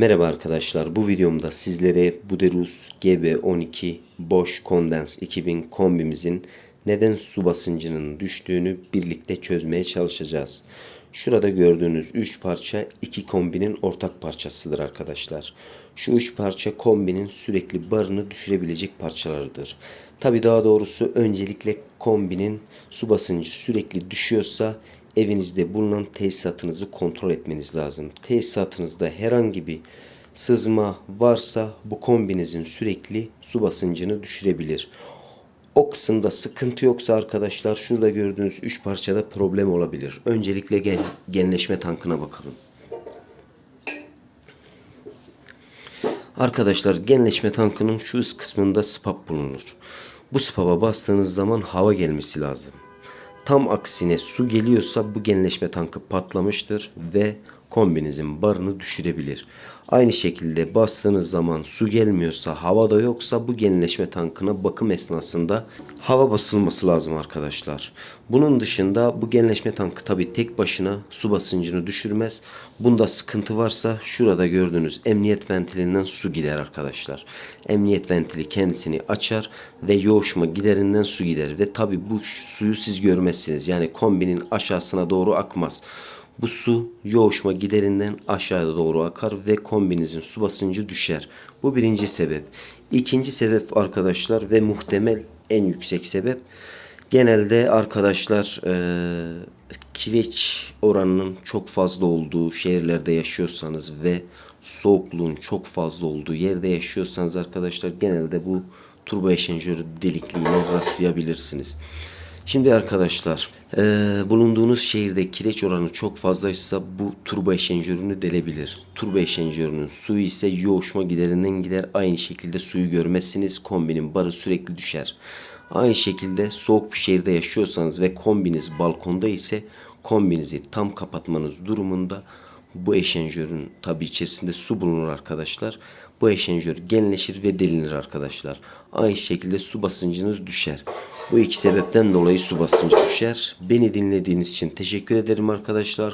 Merhaba arkadaşlar. Bu videomda sizlere Buderus GB12 Bosch Condens 2000 kombimizin neden su basıncının düştüğünü birlikte çözmeye çalışacağız. Şurada gördüğünüz 3 parça iki kombinin ortak parçasıdır arkadaşlar. Şu 3 parça kombinin sürekli barını düşürebilecek parçalarıdır. Tabi daha doğrusu öncelikle kombinin su basıncı sürekli düşüyorsa evinizde bulunan tesisatınızı kontrol etmeniz lazım. Tesisatınızda herhangi bir sızma varsa bu kombinizin sürekli su basıncını düşürebilir. O kısımda sıkıntı yoksa arkadaşlar şurada gördüğünüz 3 parçada problem olabilir. Öncelikle gen genleşme tankına bakalım. Arkadaşlar genleşme tankının şu üst kısmında spap bulunur. Bu spaba bastığınız zaman hava gelmesi lazım. Tam aksine su geliyorsa bu genleşme tankı patlamıştır ve kombinizin barını düşürebilir. Aynı şekilde bastığınız zaman su gelmiyorsa, hava da yoksa bu genleşme tankına bakım esnasında hava basılması lazım arkadaşlar. Bunun dışında bu genleşme tankı tabi tek başına su basıncını düşürmez. Bunda sıkıntı varsa şurada gördüğünüz emniyet ventilinden su gider arkadaşlar. Emniyet ventili kendisini açar ve yoğuşma giderinden su gider ve tabi bu suyu siz görmezsiniz. Yani kombinin aşağısına doğru akmaz. Bu su yoğuşma giderinden aşağıya doğru akar ve kombinizin su basıncı düşer. Bu birinci sebep. İkinci sebep arkadaşlar ve muhtemel en yüksek sebep genelde arkadaşlar e, kireç oranının çok fazla olduğu şehirlerde yaşıyorsanız ve soğukluğun çok fazla olduğu yerde yaşıyorsanız arkadaşlar genelde bu turbo eşenjörü delikliğine rastlayabilirsiniz. Şimdi arkadaşlar eee, bulunduğunuz şehirde kireç oranı çok fazlaysa bu turbo eşenjörünü delebilir. Turbo eşenjörünün suyu ise yoğuşma giderinden gider. Aynı şekilde suyu görmezsiniz. Kombinin barı sürekli düşer. Aynı şekilde soğuk bir şehirde yaşıyorsanız ve kombiniz balkonda ise kombinizi tam kapatmanız durumunda bu eşenjörün tabi içerisinde su bulunur arkadaşlar. Bu eşenjör genleşir ve delinir arkadaşlar. Aynı şekilde su basıncınız düşer. Bu iki sebepten dolayı su basıncı düşer. Beni dinlediğiniz için teşekkür ederim arkadaşlar.